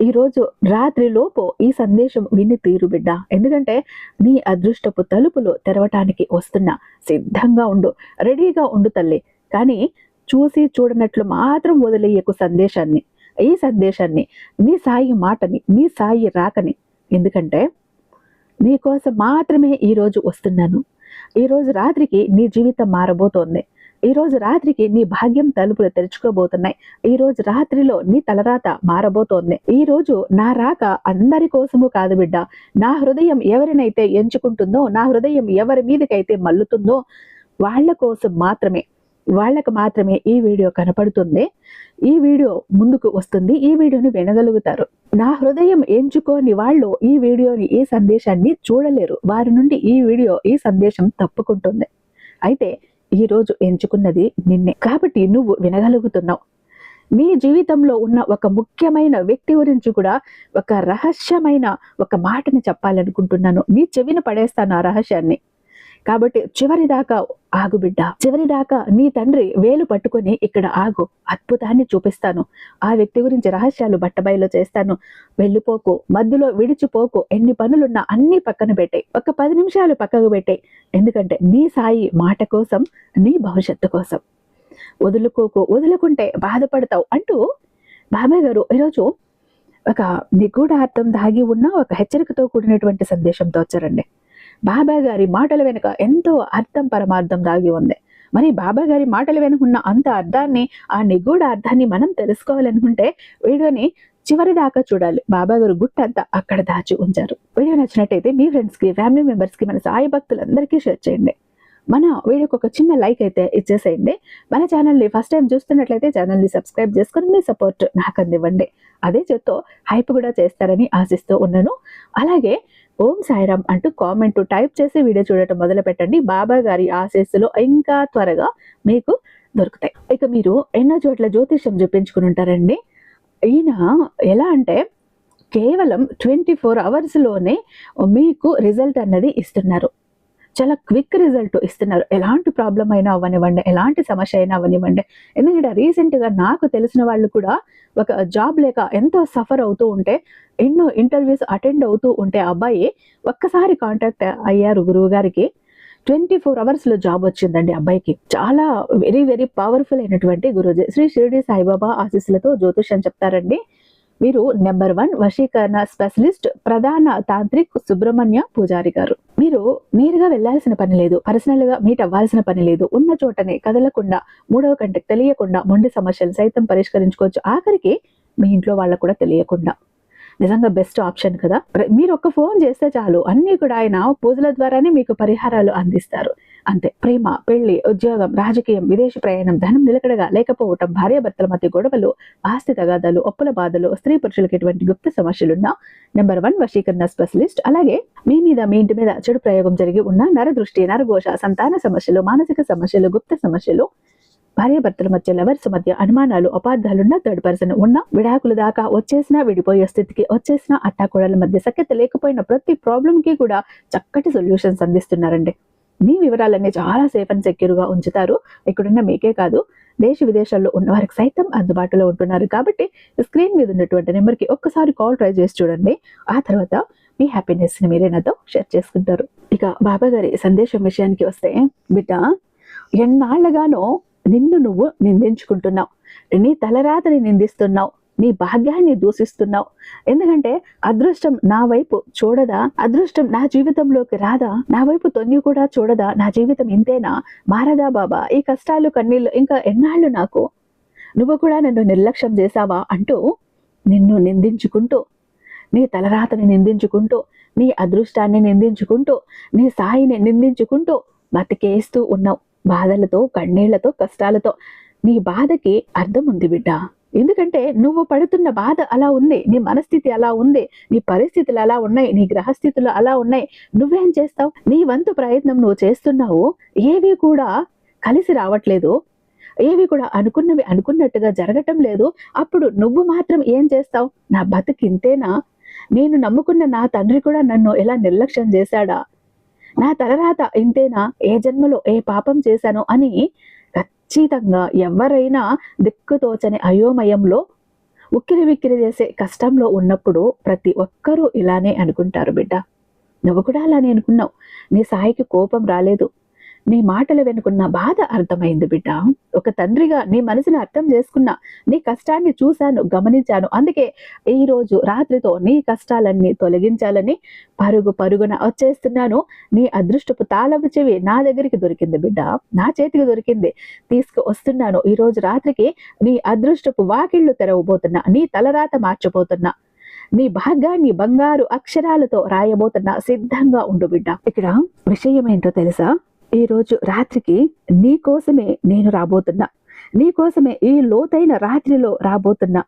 ఈరోజు రాత్రిలోపు ఈ సందేశం విని తీరు బిడ్డ. ఎందుకంటే నీ అదృష్టపు తలుపులు తెరవటానికి వస్తున్నా. సిద్ధంగా ఉండు. రెడీగా ఉండు తల్లి. కానీ చూసి చూడనట్లు మాత్రం వదిలేయకు సందేశాన్ని. ఈ సందేశాన్ని నీ సాయి మాటని నీ సాయి రాకని. ఎందుకంటే నీకోసం మాత్రమే ఈరోజు వస్తున్నాను. ఈరోజు రాత్రికి నీ జీవితం మారబోతోంది. ఈ రోజు రాత్రికి నీ భాగ్యం తలుపులు తెరుచుకోబోతున్నాయి. ఈ రోజు రాత్రిలో నీ తలరాత మారబోతోంది. ఈ రోజు నా రాక అందరి కోసము కాదు బిడ్డ. నా హృదయం ఎవరినైతే ఎంచుకుంటుందో నా హృదయం ఎవరి మీదకైతే మల్లుతుందో వాళ్ళ కోసం మాత్రమే వాళ్ళకు మాత్రమే ఈ వీడియో కనపడుతుంది. ఈ వీడియో ముందుకు వస్తుంది. ఈ వీడియోని వినగలుగుతారు. నా హృదయం ఎంచుకోని వాళ్ళు ఈ వీడియోని ఈ సందేశాన్ని చూడలేరు. వారి నుండి ఈ వీడియో ఈ సందేశం తప్పుకుంటుంది. అయితే ఈరోజు ఎంచుకున్నది నిన్నే. కాబట్టి నువ్వు వినగలుగుతున్నావు. నీ జీవితంలో ఉన్న ఒక ముఖ్యమైన వ్యక్తి గురించి కూడా ఒక రహస్యమైన ఒక మాటని చెప్పాలనుకుంటున్నాను. నీ చెవిన పడేస్తాను ఆ రహస్యాన్ని. కాబట్టి చివరిదాకా ఆగు బిడ్డ. చివరి దాకా నీ తండ్రి వేలు పట్టుకొని ఇక్కడ ఆగు. అద్భుతాన్ని చూపిస్తాను. ఆ వ్యక్తి గురించి రహస్యాలు బట్టబయలు చేస్తాను. వెళ్ళిపోకు. మధ్యలో విడిచిపోకు. ఎన్ని పనులున్నా అన్ని పక్కన పెట్టాయి. ఒక పది నిమిషాలు పక్కకు పెట్టాయి. ఎందుకంటే నీ సాయి మాట కోసం నీ భవిష్యత్తు కోసం. వదులుకోకు. వదులుకుంటే బాధపడతావు అంటూ బాబాయ్ గారు ఈరోజు ఒక నిగూఢార్థం దాగి ఉన్న ఒక హెచ్చరికతో కూడినటువంటి సందేశంతో వచ్చారండి. బాబా గారి మాటల వెనుక ఎంతో అర్థం పరమార్థం దాగి ఉంది. మరి బాబా గారి మాటల వెనుక ఉన్న అంత అర్థాన్ని ఆ నిగూఢ అర్థాన్ని మనం తెలుసుకోవాలనుకుంటే వీడియోని చివరి దాకా చూడాలి. బాబా గారు గుట్టంతా అక్కడ దాచి ఉంచారు. వీడియో నచ్చినట్టయితే మీ ఫ్రెండ్స్కి ఫ్యామిలీ మెంబర్స్కి మన సాయి భక్తులందరికీ షేర్ చేయండి. మన వీడియోకి ఒక చిన్న లైక్ అయితే ఇచ్చేసేయండి. మన ఛానల్ని ఫస్ట్ టైం చూస్తున్నట్లయితే ఛానల్ని సబ్స్క్రైబ్ చేసుకుని మీ సపోర్ట్ నాకు అందివ్వండి అదే చేత్తో హైప్ కూడా చేస్తారని ఆశిస్తూ ఉన్నాను. అలాగే ఓం సాయిరామ్ అంటూ కామెంట్ టైప్ చేసి వీడియో చూడటం మొదలు పెట్టండి బాబా గారి ఆశీస్సులు ఇంకా త్వరగా మీకు దొరుకుతాయి. ఇక మీరు ఎన్నో చోట్ల జ్యోతిష్యం చూపించుకుని ఉంటారండి. ఈయన ఎలా అంటే కేవలం ట్వంటీ ఫోర్ అవర్స్లోనే మీకు రిజల్ట్ అన్నది ఇస్తున్నారు. చాలా క్విక్ రిజల్ట్ ఇస్తున్నారు. ఎలాంటి ప్రాబ్లం అయినా అవ్వనివ్వండి ఎలాంటి సమస్య అయినా అవ్వనివ్వండి ఎందుకంటే రీసెంట్గా నాకు తెలిసిన వాళ్ళు కూడా ఒక జాబ్ లేక ఎంతో సఫర్ అవుతూ ఉంటే ఎన్నో ఇంటర్వ్యూస్ అటెండ్ అవుతూ ఉంటే అబ్బాయి ఒక్కసారి కాంటాక్ట్ అయ్యారు గురువు గారికి. ట్వంటీ ఫోర్ అవర్స్లో జాబ్ వచ్చిందండి అబ్బాయికి. చాలా వెరీ వెరీ పవర్ఫుల్ అయినటువంటి గురుజీ శ్రీ షిరిడి సాయిబాబా ఆశీస్సులతో అని చెప్తారండి. వీరు నెంబర్ వన్ వశీకరణ స్పెషలిస్ట్ ప్రధాన తాంత్రిక్ సుబ్రహ్మణ్య పూజారి గారు. మీరు నేరుగా వెళ్ళాల్సిన పని లేదు పర్సనల్గా మీట్ అవ్వాల్సిన పని లేదు. ఉన్న చోటనే కదలకుండా మూడవ కంటికి తెలియకుండా మొండి సమస్యలు సైతం పరిష్కరించుకోవచ్చు. ఆఖరికి మీ ఇంట్లో వాళ్ళకు కూడా తెలియకుండా. నిజంగా బెస్ట్ ఆప్షన్ కదా. మీరు ఒక ఫోన్ చేస్తే చాలు. అన్ని కూడా ఆయన పూజల ద్వారానే మీకు పరిహారాలు అందిస్తారు. అంతే. ప్రేమ పెళ్ళి ఉద్యోగం రాజకీయం విదేశీ ప్రయాణం ధనం నిలకడగా లేకపోవటం భార్యాభర్తల మధ్య గొడవలు ఆస్తి తగాదాలు అప్పుల బాధలు స్త్రీ పురుషులకు ఎటువంటి గుప్త సమస్యలున్నా నెంబర్ వన్ వశీకరణ స్పెషలిస్ట్ అలాగే మీ మీద మీ ఇంటి మీద చెడు ప్రయోగం జరిగి ఉన్న నరదృష్టి నరఘోష సంతాన సమస్యలు మానసిక సమస్యలు గుప్త సమస్యలు భార్యాభర్తల మధ్య లవర్స్ మధ్య అనుమానాలు అపార్థాలున్న థర్డ్ పర్సన్ ఉన్న విడాకుల దాకా వచ్చేసినా విడిపోయే స్థితికి వచ్చేసిన అత్తాకోడల మధ్య సఖ్యత లేకపోయిన ప్రతి ప్రాబ్లంకి కూడా చక్కటి సొల్యూషన్స్ అందిస్తున్నారండి. మీ వివరాలన్నీ చాలా సేఫ్ అండ్ సెక్యూర్గా ఉంచుతారు. ఇక్కడున్న మీకే కాదు దేశ విదేశాల్లో ఉన్న వారికి సైతం అందుబాటులో ఉంటున్నారు. కాబట్టి స్క్రీన్ మీద ఉన్నటువంటి నెంబర్కి ఒక్కసారి కాల్ ట్రై చేసి చూడండి. ఆ తర్వాత మీ హ్యాపీనెస్ని మీరే నాతో షేర్ చేసుకుంటారు. ఇక బాబా గారి సందేశం విషయానికి వస్తే బిడ్డ ఎన్నాళ్ళగానో నిన్ను నువ్వు నిందించుకుంటున్నావు. నీ తలరాతని నిందిస్తున్నావు. నీ భాగ్యాన్ని దూషిస్తున్నావు. ఎందుకంటే అదృష్టం నా వైపు చూడదా? అదృష్టం నా జీవితంలోకి రాదా? నా వైపు తొంగి కూడా చూడదా? నా జీవితం ఇంతేనా? మారదా బాబా? ఈ కష్టాలు కన్నీళ్ళు ఇంకా ఎన్నాళ్ళు నాకు? నువ్వు కూడా నన్ను నిర్లక్ష్యం చేశావా అంటూ నిన్ను నిందించుకుంటూ నీ తలరాతని నిందించుకుంటూ నీ అదృష్టాన్ని నిందించుకుంటూ నీ సాయిని నిందించుకుంటూ బతికేస్తూ ఉన్నావు. బాధలతో కన్నీళ్ళతో కష్టాలతో. నీ బాధకి అర్థం ఉంది బిడ్డ. ఎందుకంటే నువ్వు పడుతున్న బాధ అలా ఉంది నీ మనస్థితి అలా ఉంది నీ పరిస్థితులు అలా ఉన్నాయి నీ గ్రహస్థితులు అలా ఉన్నాయి. నువ్వేం చేస్తావు? నీ వంతు ప్రయత్నం నువ్వు చేస్తున్నావు. ఏవి కూడా కలిసి రావట్లేదు. ఏవి కూడా అనుకున్నవి అనుకున్నట్టుగా జరగటం లేదు. అప్పుడు నువ్వు మాత్రం ఏం చేస్తావు? నా బతుకు నేను నమ్ముకున్న నా తండ్రి కూడా నన్ను ఎలా నిర్లక్ష్యం చేశాడా? నా తలరాత ఇంతేనా? ఏ జన్మలో ఏ పాపం చేశానో అని ఖచ్చితంగా ఎవరైనా దిక్కుతోచని అయోమయంలో ఉక్కిరి విక్కిరి చేసే కష్టంలో ఉన్నప్పుడు ప్రతి ఒక్కరూ ఇలానే అనుకుంటారు బిడ్డ. నువ్వు కూడా అలానే అనుకున్నావు. నీ సాయికి కోపం రాలేదు. నీ మాటల వెనుకున్న బాధ అర్థమైంది బిడ్డ. ఒక తండ్రిగా నీ మనసుని అర్థం చేసుకున్నా నీ కష్టాన్ని చూశాను గమనించాను. అందుకే ఈ రోజు రాత్రితో నీ కష్టాలన్నీ తొలగించాలని పరుగు పరుగున వచ్చేస్తున్నాను. నీ అదృష్టపు తాళపు చెవి నా దగ్గరికి దొరికింది బిడ్డ. నా చేతికి దొరికింది. తీసుకు వస్తున్నాను. ఈ రోజు రాత్రికి నీ అదృష్టపు వాకిళ్ళు తెరవబోతున్నా నీ తలరాత మార్చబోతున్నా నీ భాగ్యాన్ని బంగారు అక్షరాలతో రాయబోతున్నా సిద్ధంగా ఉండు బిడ్డ. ఇక్కడ విషయం ఏంటో తెలుసా? ఈరోజు రాత్రికి నీ కోసమే నేను రాబోతున్నా. నీ కోసమే ఈ లోతైన రాత్రిలో రాబోతున్నా.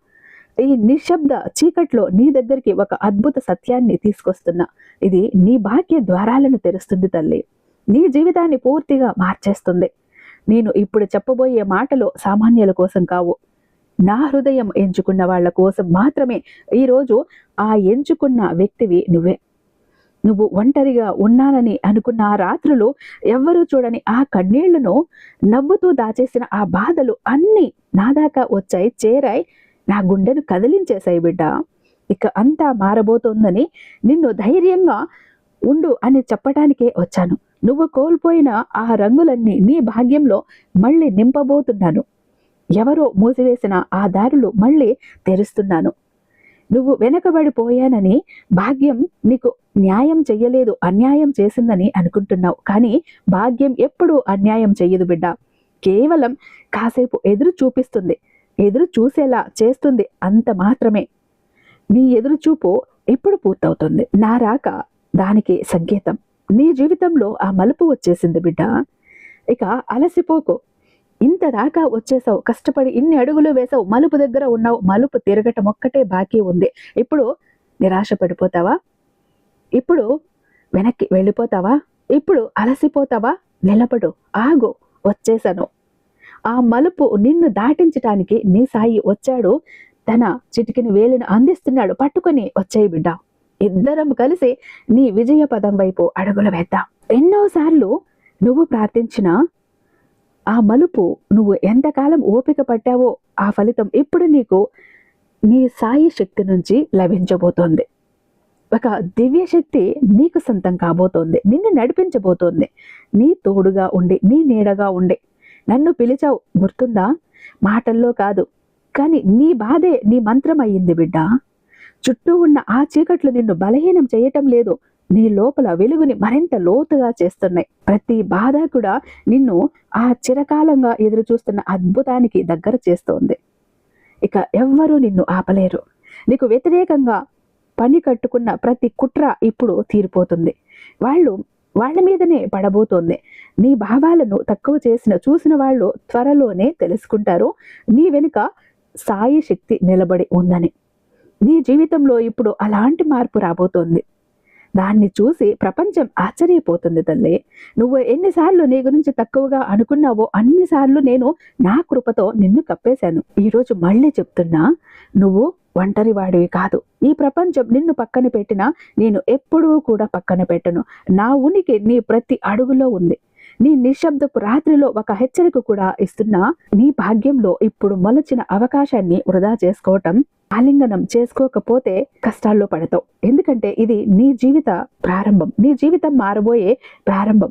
ఈ నిశ్శబ్ద చీకట్లో నీ దగ్గరికి ఒక అద్భుత సత్యాన్ని తీసుకొస్తున్నా. ఇది నీ భాగ్య ద్వారాలను తెరుస్తుంది తల్లి. నీ జీవితాన్ని పూర్తిగా మార్చేస్తుంది. నేను ఇప్పుడు చెప్పబోయే మాటలు సామాన్యుల కోసం కావు. నా హృదయం ఎంచుకున్న వాళ్ళ కోసం మాత్రమే ఈరోజు ఆ ఎంచుకున్న వ్యక్తివి నువ్వే. నువ్వు ఒంటరిగా ఉన్నానని అనుకున్న ఆ రాత్రులు ఎవ్వరూ చూడని ఆ కన్నీళ్ళను నవ్వుతూ దాచేసిన ఆ బాధలు అన్నీ నా దాకా వచ్చాయి చేరాయి. నా గుండెను కదిలించేశాయి బిడ్డ. ఇక అంతా మారబోతోందని నిన్ను ధైర్యంగా ఉండు అని చెప్పటానికే వచ్చాను. నువ్వు కోల్పోయిన ఆ రంగులన్నీ నీ భాగ్యంలో మళ్ళీ నింపబోతున్నాను. ఎవరో మూసివేసిన ఆ దారులు మళ్ళీ తెరుస్తున్నాను. నువ్వు వెనకబడిపోయానని భాగ్యం నీకు న్యాయం చెయ్యలేదు అన్యాయం చేసిందని అనుకుంటున్నావు. కానీ భాగ్యం ఎప్పుడూ అన్యాయం చెయ్యదు బిడ్డ. కేవలం కాసేపు ఎదురు చూపిస్తుంది. ఎదురు చూసేలా చేస్తుంది అంత మాత్రమే. నీ ఎదురు చూపు ఎప్పుడు పూర్తవుతుంది? నా రాక దానికి సంకేతం. నీ జీవితంలో ఆ మలుపు వచ్చేసింది బిడ్డ. ఇక అలసిపోకు. ఇంత దాకా వచ్చేసావు కష్టపడి ఇన్ని అడుగులు వేసావు మలుపు దగ్గర ఉన్నావు మలుపు తిరగటం ఒక్కటే బాకీ ఉంది. ఇప్పుడు నిరాశ పడిపోతావా? ఇప్పుడు వెనక్కి వెళ్ళిపోతావా? ఇప్పుడు అలసిపోతావా? నిలబడు ఆగు వచ్చేసాను. ఆ మలుపు నిన్ను దాటించటానికి నీ సాయి వచ్చాడు. తన చిటికిని వేలిని అందిస్తున్నాడు. పట్టుకొని వచ్చేయి బిడ్డ. ఇద్దరం కలిసి నీ విజయ పదం వైపు అడుగులు వేద్దాం. ఎన్నోసార్లు నువ్వు ప్రార్థించిన ఆ మలుపు నువ్వు ఎంతకాలం ఓపిక పట్టావో ఆ ఫలితం ఇప్పుడు నీకు నీ సాయి శక్తి నుంచి లభించబోతోంది. ఒక దివ్య శక్తి నీకు సొంతం కాబోతోంది. నిన్ను నడిపించబోతోంది. నీ తోడుగా ఉండి నీ నీడగా ఉండి. నన్ను పిలిచావు గుర్తుందా? మాటల్లో కాదు. కానీ నీ బాధే నీ మంత్రం అయ్యింది బిడ్డ. చుట్టూ ఉన్న ఆ చీకట్లు నిన్ను బలహీనం చేయటం లేదు. నీ లోపల వెలుగుని మరింత లోతుగా చేస్తున్నాయి. ప్రతి బాధ కూడా నిన్ను ఆ చిరకాలంగా ఎదురు చూస్తున్న అద్భుతానికి దగ్గర చేస్తోంది. ఇక ఎవ్వరూ నిన్ను ఆపలేరు. నీకు వ్యతిరేకంగా పని కట్టుకున్న ప్రతి కుట్ర ఇప్పుడు తీరిపోతుంది. వాళ్ళు వాళ్ళ మీదనే పడబోతోంది. నీ భావాలను తక్కువ చేసిన చూసిన వాళ్ళు త్వరలోనే తెలుసుకుంటారు. నీ వెనుక సాయి శక్తి నిలబడి ఉందని. నీ జీవితంలో ఇప్పుడు అలాంటి మార్పు రాబోతోంది. దాన్ని చూసి ప్రపంచం ఆశ్చర్యపోతుంది తల్లి. నువ్వు ఎన్నిసార్లు నీ గురించి తక్కువగా అనుకున్నావో అన్నిసార్లు నేను నా కృపతో నిన్ను కప్పేశాను. ఈరోజు మళ్ళీ చెప్తున్నా నువ్వు ఒంటరి వాడివి కాదు. ఈ ప్రపంచం నిన్ను పక్కన పెట్టినా నేను ఎప్పుడూ కూడా పక్కన పెట్టను. నా ఉనికి నీ ప్రతి అడుగులో ఉంది. నీ నిశ్శబ్దపు రాత్రిలో ఒక హెచ్చరిక కూడా ఇస్తున్నా నీ భాగ్యంలో ఇప్పుడు మొలచిన అవకాశాన్ని వృధా చేసుకోవటం ఆలింగనం చేసుకోకపోతే కష్టాల్లో పడతావు. ఎందుకంటే ఇది నీ జీవిత ప్రారంభం. నీ జీవితం మారబోయే ప్రారంభం.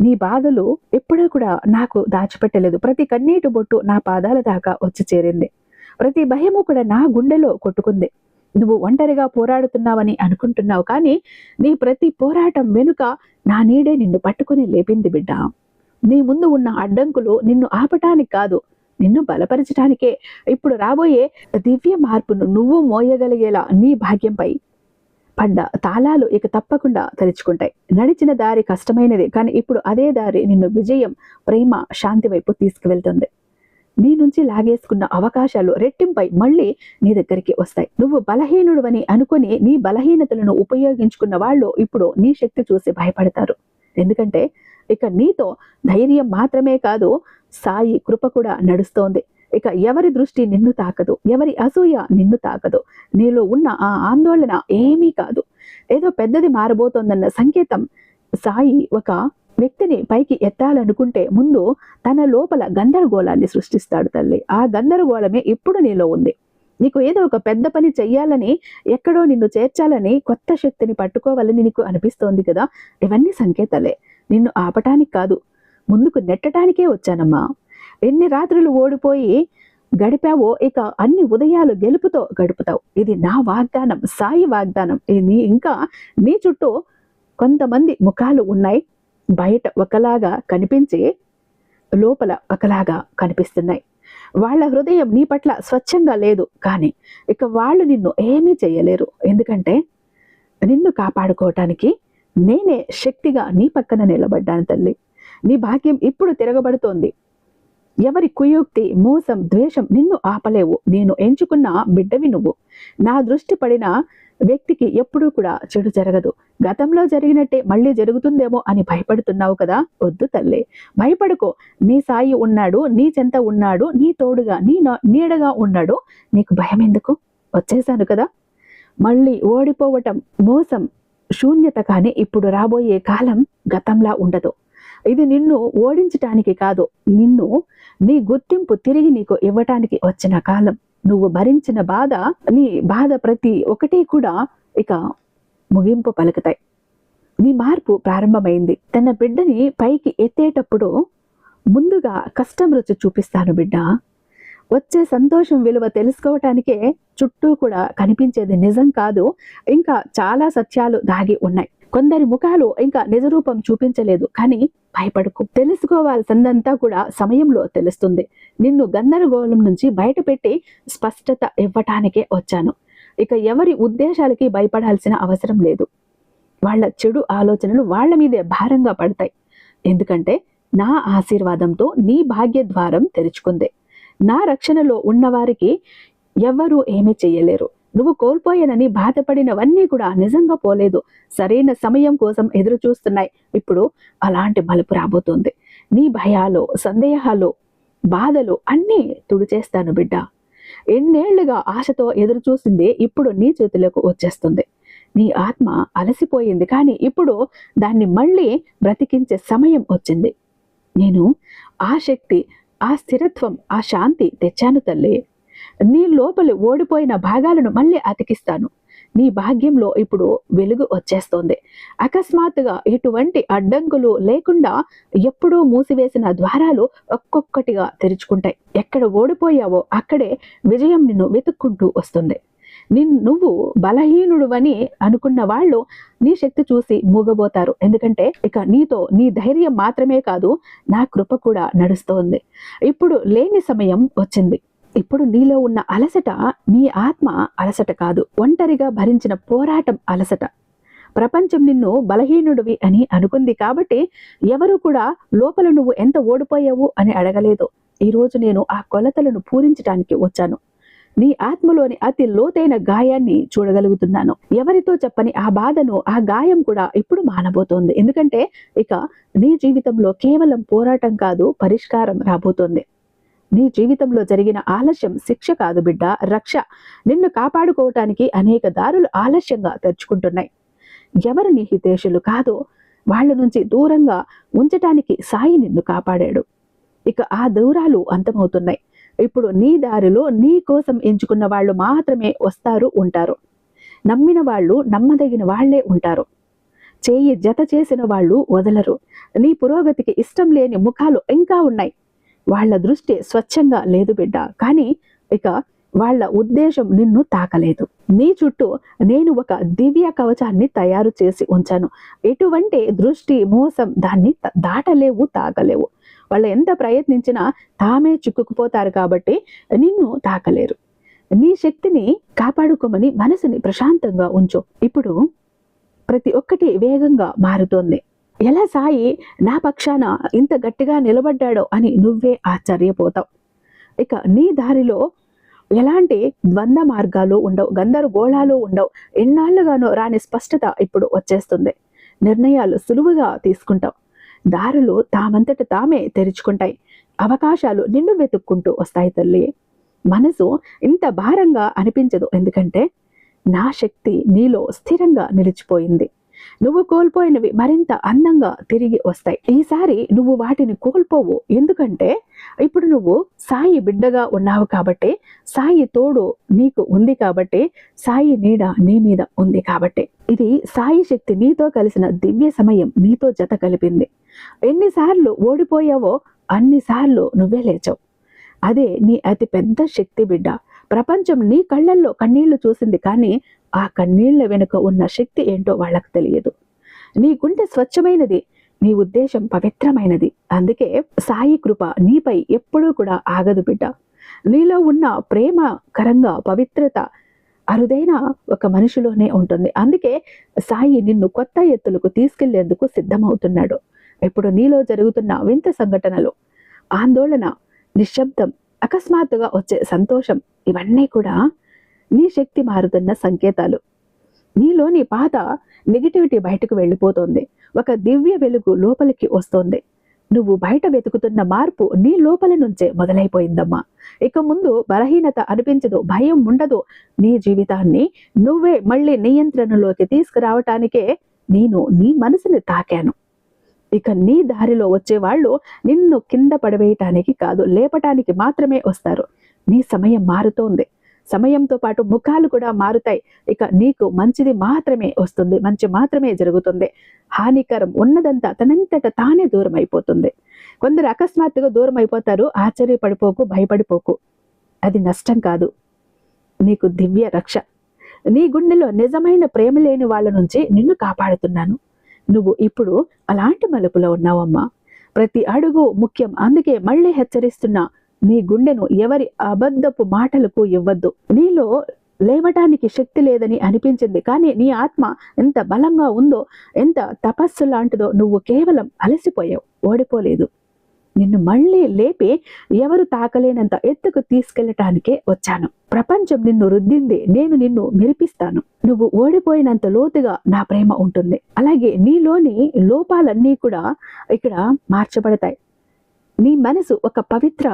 నీ బాధలు ఎప్పుడూ కూడా నాకు దాచిపెట్టలేదు. ప్రతి కన్నీటి బొట్టు నా పాదాల దాకా వచ్చి చేరింది. ప్రతి భయము కూడా నా గుండెలో కొట్టుకుంది. నువ్వు ఒంటరిగా పోరాడుతున్నావని అనుకుంటున్నావు కానీ నీ ప్రతి పోరాటం వెనుక నా నీడే నిన్ను పట్టుకుని లేపింది బిడ్డ. నీ ముందు ఉన్న అడ్డంకులు నిన్ను ఆపటానికి కాదు నిన్ను బలపరచడానికే ఇప్పుడు రాబోయే దివ్య మార్పును నువ్వు మోయగలిగేలా నీ భాగ్యంపై. పడ్డ తాళాలు ఇక తప్పకుండా తెరుచుకుంటాయి. నడిచిన దారి కష్టమైనది కానీ ఇప్పుడు అదే దారి నిన్ను విజయం ప్రేమ శాంతి వైపు తీసుకువెళ్తుంది. నీ నుంచి లాగేసుకున్న అవకాశాలు రెట్టింపై మళ్ళీ నీ దగ్గరికి వస్తాయి. నువ్వు బలహీనుడు అని అనుకుని నీ బలహీనతలను ఉపయోగించుకున్న వాళ్ళు ఇప్పుడు నీ శక్తి చూసి భయపడతారు. ఎందుకంటే ఇక నీతో ధైర్యం మాత్రమే కాదు సాయి కృప కూడా నడుస్తోంది. ఇక ఎవరి దృష్టి నిన్ను తాకదు ఎవరి అసూయ నిన్ను తాకదు. నీలో ఉన్న ఆ ఆందోళన ఏమీ కాదు. ఏదో పెద్దది మారబోతోందన్న సంకేతం సాయి ఒక వ్యక్తిని పైకి ఎత్తాలనుకుంటే ముందు తన లోపల గందరగోళాన్ని సృష్టిస్తాడు తల్లి. ఆ గందరగోళమే ఇప్పుడు నీలో ఉంది. నీకు ఏదో ఒక పెద్ద పని చెయ్యాలని ఎక్కడో నిన్ను చేర్చాలని కొత్త శక్తిని పట్టుకోవాలని నీకు అనిపిస్తోంది కదా? ఇవన్నీ సంకేతాలే. నిన్ను ఆపటానికి కాదు ముందుకు నెట్టడానికే వచ్చానమ్మా. ఎన్ని రాత్రులు ఓడిపోయి గడిపావో ఇక అన్ని ఉదయాలు గెలుపుతో గడుపుతావు. ఇది నా వాగ్దానం సాయి వాగ్దానం. ఇది ఇంకా నీ చుట్టూ కొంతమంది ముఖాలు ఉన్నాయి. బయట ఒకలాగా కనిపించి లోపల ఒకలాగా కనిపిస్తున్నాయి. వాళ్ళ హృదయం నీ పట్ల స్వచ్ఛంగా లేదు. కానీ ఇక వాళ్ళు నిన్ను ఏమీ చేయలేరు. ఎందుకంటే నిన్ను కాపాడుకోవటానికి నేనే శక్తిగా నీ పక్కన నిలబడ్డాను తల్లి. నీ భాగ్యం ఇప్పుడు తిరగబడుతోంది. ఎవరి కుయుక్తి మోసం ద్వేషం నిన్ను ఆపలేవు. నేను ఎంచుకున్న బిడ్డవి నువ్వు. నా దృష్టి పడిన వ్యక్తికి ఎప్పుడూ కూడా చెడు జరగదు. గతంలో జరిగినట్టే మళ్ళీ జరుగుతుందేమో అని భయపడుతున్నావు కదా? వద్దు తల్లి. భయపడుకో. నీ సాయి ఉన్నాడు నీ చెంత ఉన్నాడు నీ తోడుగా నీ నా- నీడగా ఉన్నాడు. నీకు భయం ఎందుకు? వచ్చేసాను కదా? మళ్ళీ ఓడిపోవటం మోసం శూన్యత కానీ ఇప్పుడు రాబోయే కాలం గతంలా ఉండదు. ఇది నిన్ను ఓడించటానికి కాదు. నిన్ను నీ గుర్తింపు తిరిగి నీకు ఇవ్వటానికి వచ్చిన కాలం. నువ్వు భరించిన బాధ నీ బాధ ప్రతి ఒక్కటి కూడా ఇక ముగింపు పలుకుతాయి. నీ మార్పు ప్రారంభమైంది. తన బిడ్డని పైకి ఎత్తేటప్పుడు ముందుగా కష్టం రుచి చూపిస్తాను బిడ్డ. వచ్చే సంతోషం విలువ తెలుసుకోవటానికే చుట్టూ కూడా కనిపించేది నిజం కాదు. ఇంకా చాలా సత్యాలు దాగి ఉన్నాయి. కొందరి ముఖాలు ఇంకా నిజరూపం చూపించలేదు. కానీ భయపడకు. తెలుసుకోవాల్సిందంతా కూడా సమయంలో తెలుస్తుంది. నిన్ను గందరగోళం నుంచి బయటపెట్టి స్పష్టత ఇవ్వటానికే వచ్చాను. ఇక ఎవరి ఉద్దేశాలకి భయపడాల్సిన అవసరం లేదు. వాళ్ళ చెడు ఆలోచనలు వాళ్ళ మీదే భారంగా పడతాయి. ఎందుకంటే నా ఆశీర్వాదంతో నీ భాగ్య ద్వారం తెరుచుకుంది. నా రక్షణలో ఉన్నవారికి ఎవ్వరూ ఏమీ చెయ్యలేరు నువ్వు కోల్పోయానని బాధపడినవన్నీ కూడా నిజంగా పోలేదు. సరైన సమయం కోసం ఎదురు చూస్తున్నాయి ఇప్పుడు అలాంటి మలుపు రాబోతుంది. నీ భయాలు సందేహాలు బాధలు అన్నీ తుడిచేస్తాను బిడ్డ. ఎన్నేళ్ళుగా ఆశతో ఎదురు చూసింది ఇప్పుడు నీ చేతులకు వచ్చేస్తుంది. నీ ఆత్మ అలసిపోయింది కానీ ఇప్పుడు దాన్ని మళ్ళీ బ్రతికించే సమయం వచ్చింది. నేను ఆ శక్తి ఆ స్థిరత్వం ఆ శాంతి తెచ్చాను తల్లి. నీ లోపలి ఓడిపోయిన భాగాలను మళ్ళీ అతికిస్తాను. నీ భాగ్యంలో ఇప్పుడు వెలుగు వచ్చేస్తోంది. అకస్మాత్తుగా ఎటువంటి అడ్డంకులు లేకుండా ఎప్పుడూ మూసివేసిన ద్వారాలు ఒక్కొక్కటిగా తెరుచుకుంటాయి. ఎక్కడ ఓడిపోయావో అక్కడే విజయం నిన్ను వెతుక్కుంటూ వస్తుంది. నిన్ను నువ్వు బలహీనుడువని అనుకున్న వాళ్ళు నీ శక్తి చూసి మూగబోతారు. ఎందుకంటే ఇక నీతో నీ ధైర్యం మాత్రమే కాదు నా కృప కూడా నడుస్తోంది. ఇప్పుడు లేని సమయం వచ్చింది. ఇప్పుడు నీలో ఉన్న అలసట నీ ఆత్మ అలసట కాదు. ఒంటరిగా భరించిన పోరాటం అలసట. ప్రపంచం నిన్ను బలహీనుడివి అని అనుకుంది కాబట్టి ఎవరు కూడా లోపల నువ్వు ఎంత ఓడిపోయావు అని అడగలేదు. ఈరోజు నేను ఆ కొలతలను పూరించడానికి వచ్చాను. నీ ఆత్మలోని అతి లోతైన గాయాన్ని చూడగలుగుతున్నాను. ఎవరితో చెప్పని ఆ బాధను ఆ గాయం కూడా ఇప్పుడు మానబోతోంది. ఎందుకంటే ఇక నీ జీవితంలో కేవలం పోరాటం కాదు పరిష్కారం రాబోతోంది. నీ జీవితంలో జరిగిన ఆలస్యం శిక్ష కాదు బిడ్డ రక్ష. నిన్ను కాపాడుకోవటానికి అనేక దారులు ఆలస్యంగా తెరుచుకుంటున్నాయి. ఎవరు నీ హితేషులు కాదో వాళ్ళ నుంచి దూరంగా ఉంచటానికి సాయి నిన్ను కాపాడాడు. ఇక ఆ దూరాలు అంతమవుతున్నాయి. ఇప్పుడు నీ దారిలో నీ కోసం ఎంచుకున్న వాళ్ళు మాత్రమే వస్తారు ఉంటారు. నమ్మిన వాళ్ళు నమ్మదగిన వాళ్ళే ఉంటారు. చేయి జత చేసిన వాళ్ళు వదలరు. నీ పురోగతికి ఇష్టం లేని ముఖాలు ఇంకా ఉన్నాయి. వాళ్ళ దృష్టి స్వచ్ఛంగా లేదు బిడ్డ. కానీ ఇక వాళ్ళ ఉద్దేశం నిన్ను తాకలేదు. నీ చుట్టూ నేను ఒక దివ్య కవచాన్ని తయారు చేసి ఉంచాను. ఎటువంటి దృష్టి మోసం దాన్ని దాటలేవు తాకలేవు. వాళ్ళు ఎంత ప్రయత్నించినా తామే చిక్కుకుపోతారు కాబట్టి నిన్ను తాకలేరు. నీ శక్తిని కాపాడుకోమని మనసుని ప్రశాంతంగా ఉంచు. ఇప్పుడు ప్రతి ఒక్కటి వేగంగా మారుతోంది. ఎలా సాయి నా పక్షాన ఇంత గట్టిగా నిలబడ్డాడో అని నువ్వే ఆశ్చర్యపోతావు. ఇక నీ దారిలో ఎలాంటి ద్వంద్వ మార్గాలు ఉండవు గందరగోళాలు ఉండవు. ఎన్నాళ్ళుగానో రాని స్పష్టత ఇప్పుడు వచ్చేస్తుంది. నిర్ణయాలు సులువుగా తీసుకుంటావు. దారులు తామంతట తామే తెరుచుకుంటాయి. అవకాశాలు నిన్ను వెతుక్కుంటూ వస్తాయి తల్లి. మనసు ఇంత భారంగా అనిపించదు ఎందుకంటే నా శక్తి నీలో స్థిరంగా నిలిచిపోయింది. నువ్వు కోల్పోయినవి మరింత అందంగా తిరిగి వస్తాయి. ఈసారి నువ్వు వాటిని కోల్పోవు. ఎందుకంటే ఇప్పుడు నువ్వు సాయి బిడ్డగా ఉన్నావు కాబట్టి సాయి తోడు నీకు ఉంది కాబట్టి సాయి నీడ నీ మీద ఉంది కాబట్టి. ఇది సాయి శక్తి నీతో కలిసిన దివ్య సమయం నీతో జత కలిపింది. ఎన్నిసార్లు ఓడిపోయావో అన్నిసార్లు నువ్వే లేచావు. అదే నీ అతి పెద్ద శక్తి బిడ్డ. ప్రపంచం నీ కళ్ళల్లో కన్నీళ్ళు చూసింది కానీ ఆ కన్నీళ్ళ వెనుక ఉన్న శక్తి ఏంటో వాళ్ళకు తెలియదు. నీ గుండె స్వచ్ఛమైనది నీ ఉద్దేశం పవిత్రమైనది. అందుకే సాయి కృప నీపై ఎప్పుడూ కూడా ఆగదు బిడ్డ. నీలో ఉన్న ప్రేమకరంగా పవిత్రత అరుదైన ఒక మనిషిలోనే ఉంటుంది. అందుకే సాయి నిన్ను కొత్త ఎత్తులకు తీసుకెళ్ళేందుకు సిద్ధమవుతున్నాడు. ఇప్పుడు నీలో జరుగుతున్న వింత సంఘటనలు ఆందోళన నిశ్శబ్దం అకస్మాత్తుగా వచ్చే సంతోషం ఇవన్నీ కూడా నీ శక్తి మారుతున్న సంకేతాలు. నీలోని పాత నెగిటివిటీ బయటకు వెళ్ళిపోతుంది. ఒక దివ్య వెలుగు లోపలికి వస్తోంది. నువ్వు బయట వెతుకుతున్న మార్పు నీ లోపల నుంచే మొదలైపోయిందమ్మా. ఇక ముందు బలహీనత అనిపించదు భయం ఉండదు. నీ జీవితాన్ని నువ్వే మళ్ళీ నియంత్రణలోకి తీసుకురావటానికే నేను నీ మనసుని తాకాను. ఇక నీ దారిలో వచ్చే వాళ్ళు నిన్ను కింద పడవేయటానికి కాదు లేపటానికి మాత్రమే వస్తారు. నీ సమయం మారుతోంది. సమయంతో పాటు ముఖాలు కూడా మారుతాయి. ఇక నీకు మంచిది మాత్రమే వస్తుంది. మంచి మాత్రమే జరుగుతుంది. హానికరం ఉన్నదంతా తనంతట తానే దూరం అయిపోతుంది కొందరు అకస్మాత్తుగా దూరం అయిపోతారు ఆశ్చర్యపడిపోకు భయపడిపోకు. అది నష్టం కాదు. నీకు దివ్య రక్ష. నీ గుండెలో నిజమైన ప్రేమ లేని వాళ్ళ నుంచి నిన్ను కాపాడుతున్నాను. నువ్వు ఇప్పుడు అలాంటి మలుపులో ఉన్నావమ్మా. ప్రతి అడుగు ముఖ్యం. అందుకే మళ్ళీ హెచ్చరిస్తున్నా. నీ గుండెను ఎవరి అబద్ధపు మాటలకు ఇవ్వద్దు. నీలో లేవటానికి శక్తి లేదని అనిపించింది. కానీ నీ ఆత్మ ఎంత బలంగా ఉందో ఎంత తపస్సు లాంటిదో నువ్వు కేవలం అలసిపోయావు ఓడిపోలేదు. నిన్ను మళ్ళీ లేపి ఎవరు తాకలేనంత ఎత్తుకు తీసుకెళ్ళటానికే వచ్చాను. ప్రపంచం నిన్ను రుద్దింది నేను నిన్ను మెరిపిస్తాను. నువ్వు ఓడిపోయినంత లోతుగా నా ప్రేమ ఉంటుంది. అలాగే నీలోని లోపాలన్నీ కూడా ఇక్కడ మార్చబడతాయి. నీ మనసు ఒక పవిత్ర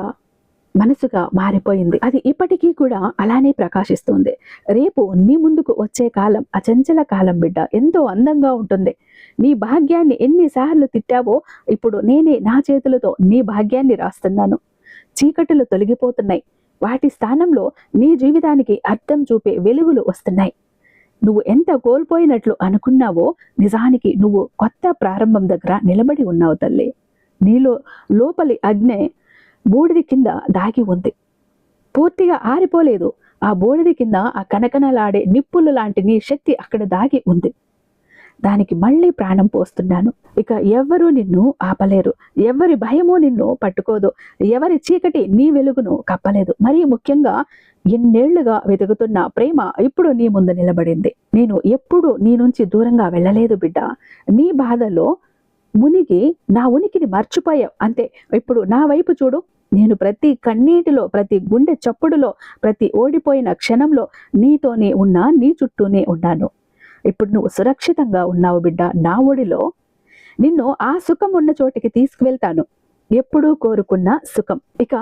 మనసుగా మారిపోయింది. అది ఇప్పటికీ కూడా అలానే ప్రకాశిస్తుంది. రేపు నీ ముందుకు వచ్చే కాలం అచంచల కాలం బిడ్డ ఎంతో అందంగా ఉంటుంది. నీ భాగ్యాన్ని ఎన్నిసార్లు తిట్టావో ఇప్పుడు నేనే నా చేతులతో నీ భాగ్యాన్ని రాస్తున్నాను. చీకటులు తొలగిపోతున్నాయి. వాటి స్థానంలో నీ జీవితానికి అర్థం చూపే వెలుగులు వస్తున్నాయి. నువ్వు ఎంత కోల్పోయినట్లు అనుకున్నావో నిజానికి నువ్వు కొత్త ప్రారంభం దగ్గర నిలబడి ఉన్నావు తల్లి. నీలో లోపలి అగ్నే బూడిది కింద దాగి ఉంది. పూర్తిగా ఆరిపోలేదు. ఆ బూడిది కింద ఆ కనకనలాడే నిప్పులు లాంటి నీ శక్తి అక్కడ దాగి ఉంది. దానికి మళ్ళీ ప్రాణం పోస్తున్నాను. ఇక ఎవ్వరూ నిన్ను ఆపలేరు. ఎవరి భయము నిన్ను పట్టుకోదు. ఎవరి చీకటి నీ వెలుగును కప్పలేదు. మరీ ముఖ్యంగా ఎన్నేళ్ళుగా వెతుకుతున్న ప్రేమ ఇప్పుడు నీ ముందు నిలబడింది. నేను ఎప్పుడు నీ నుంచి దూరంగా వెళ్ళలేదు బిడ్డ. నీ బాధలో మునిగి నా ఉనికిని మర్చిపోయావు అంతే ఇప్పుడు నా వైపు చూడు. నేను ప్రతి కన్నీటిలో ప్రతి గుండె చప్పుడులో ప్రతి ఓడిపోయిన క్షణంలో నీతోనే ఉన్నా నీ చుట్టూనే ఉన్నాను. ఇప్పుడు నువ్వు సురక్షితంగా ఉన్నావు బిడ్డ. నా ఒడిలో నిన్ను ఆ సుఖం ఉన్న చోటికి తీసుకువెళ్తాను. ఎప్పుడూ కోరుకున్న సుఖం. ఇక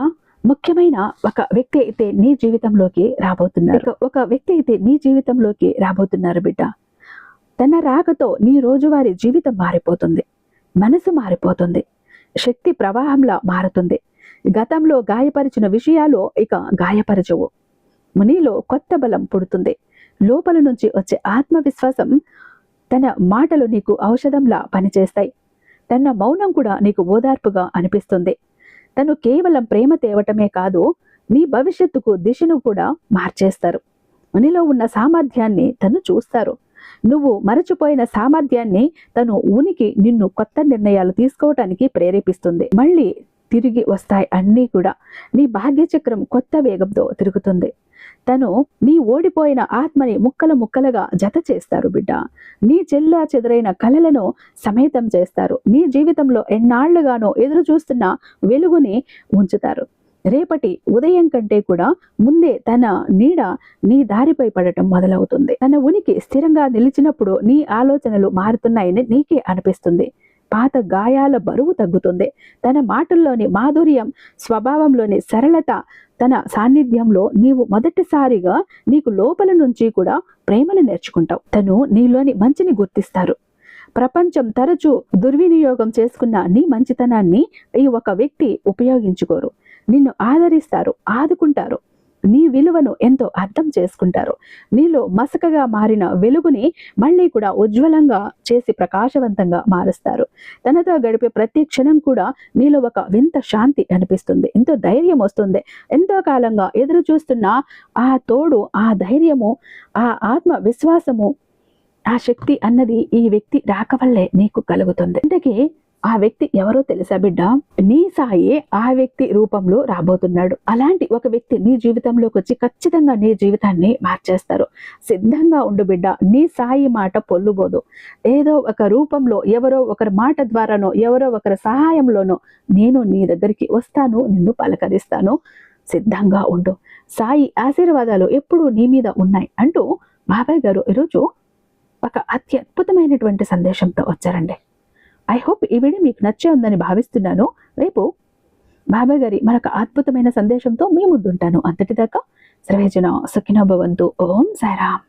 ముఖ్యమైన ఒక వ్యక్తి అయితే నీ జీవితంలోకి రాబోతున్నారు. ఒక వ్యక్తి అయితే నీ జీవితంలోకి రాబోతున్నారు బిడ్డ. తన రాకతో నీ రోజువారీ జీవితం మారిపోతుంది. మనసు మారిపోతుంది. శక్తి ప్రవాహంలా మారుతుంది. గతంలో గాయపరిచిన విషయాలు ఇక గాయపరచవు. మునిలో కొత్త బలం పుడుతుంది. లోపల నుంచి వచ్చే ఆత్మవిశ్వాసం తన మాటలు నీకు ఔషధంలా పనిచేస్తాయి. తన మౌనం కూడా నీకు ఓదార్పుగా అనిపిస్తుంది. తను కేవలం ప్రేమ తేవటమే కాదు నీ భవిష్యత్తుకు దిశను కూడా మార్చేస్తారు. మునిలో ఉన్న సామర్థ్యాన్ని తను చూస్తారు. నువ్వు మరచిపోయిన సామర్థ్యాన్ని తను ఉనికి నిన్ను కొత్త నిర్ణయాలు తీసుకోవటానికి ప్రేరేపిస్తుంది. మళ్ళీ తిరిగి వస్తాయి అన్నీ కూడా నీ భాగ్యచక్రం కొత్త వేగంతో తిరుగుతుంది. తను నీ ఓడిపోయిన ఆత్మని ముక్కల ముక్కలుగా జత చేస్తారు బిడ్డ. నీ చెల్లా చెదురైన కలలను సమేతం చేస్తారు. నీ జీవితంలో ఎన్నాళ్ళుగానో ఎదురు చూస్తున్న వెలుగుని ఉంచుతారు. రేపటి ఉదయం కంటే కూడా ముందే తన నీడ నీ దారిపై పడటం మొదలవుతుంది. తన ఉనికి స్థిరంగా నిలిచినప్పుడు నీ ఆలోచనలు మారుతున్నాయని నీకే అనిపిస్తుంది. పాత గాయాల బరువు తగ్గుతుంది. తన మాటల్లోని మాధుర్యం స్వభావంలోని సరళత తన సాన్నిధ్యంలో నీవు మొదటిసారిగా నీకు లోపల నుంచి కూడా ప్రేమను నేర్చుకుంటావు. తను నీలోని మంచిని గుర్తిస్తారు. ప్రపంచం తరచూ దుర్వినియోగం చేసుకున్న నీ మంచితనాన్ని ఈ ఒక వ్యక్తి ఉపయోగించుకోరు. నిన్ను ఆదరిస్తారు ఆదుకుంటారు. నీ విలువను ఎంతో అర్థం చేసుకుంటారు. నీలో మసకగా మారిన వెలుగుని మళ్ళీ కూడా ఉజ్వలంగా చేసి ప్రకాశవంతంగా మారుస్తారు. తనతో గడిపే ప్రతి క్షణం కూడా నీలో ఒక వింత శాంతి అనిపిస్తుంది. ఎంతో ధైర్యం వస్తుంది. ఎంతో కాలంగా ఎదురు చూస్తున్న ఆ తోడు ఆ ధైర్యము ఆ ఆత్మ విశ్వాసము ఆ శక్తి అన్నది ఈ వ్యక్తి రాక వల్లే నీకు కలుగుతుంది. ఇంతకీ ఆ వ్యక్తి ఎవరో తెలుసా బిడ్డ? నీ సాయి ఆ వ్యక్తి రూపంలో రాబోతున్నాడు. అలాంటి ఒక వ్యక్తి నీ జీవితంలోకి వచ్చి ఖచ్చితంగా నీ జీవితాన్ని మార్చేస్తారు. సిద్ధంగా ఉండు బిడ్డ. నీ సాయి మాట పొల్లుబోదు. ఏదో ఒక రూపంలో ఎవరో ఒకరి మాట ద్వారానో ఎవరో ఒకరి సహాయంలోనో నేను నీ దగ్గరికి వస్తాను నిన్ను పలకరిస్తాను. సిద్ధంగా ఉండు. సాయి ఆశీర్వాదాలు ఎప్పుడూ నీ మీద ఉన్నాయి అంటూ బాబాయ్ గారు ఈరోజు ఒక అత్యద్భుతమైనటువంటి సందేశంతో వచ్చారండి. ఐ హోప్ ఈ వీడియో మీకు నచ్చే ఉందని భావిస్తున్నాను. రేపు బాబాయ్ గారి మరొక అద్భుతమైన సందేశంతో మీ ముందుంటాను. అంతటిదాకా సర్వేజన సుఖినో భవంతు. ఓం సాయిరామ్.